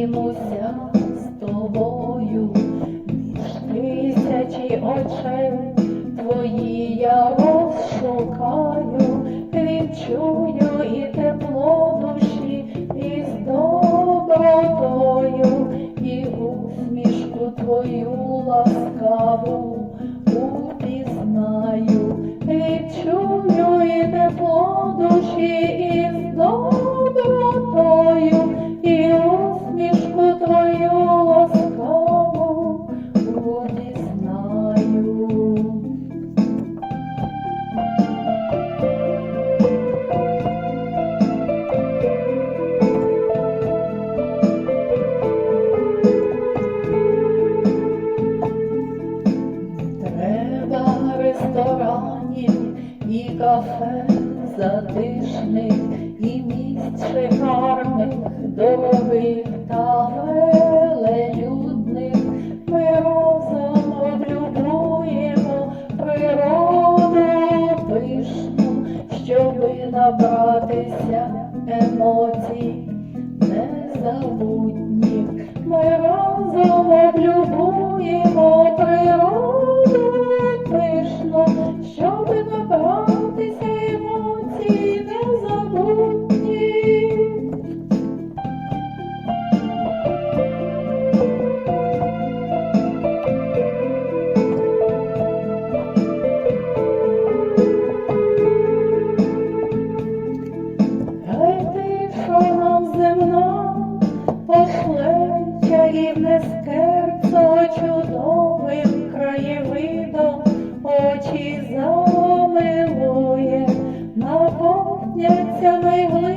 зустрінуся з тобою, між тисячі очей твої я розшукаю, відчую і тепло душі, і з добротою, і усмішку твою ласкаву кафе затишних, і місць шикарних, дорогих та велелюдних. Ми разом облюбуємо природу пишну, щоби набратися емоцій незабутніх. Очі замилує, наповняться найглибших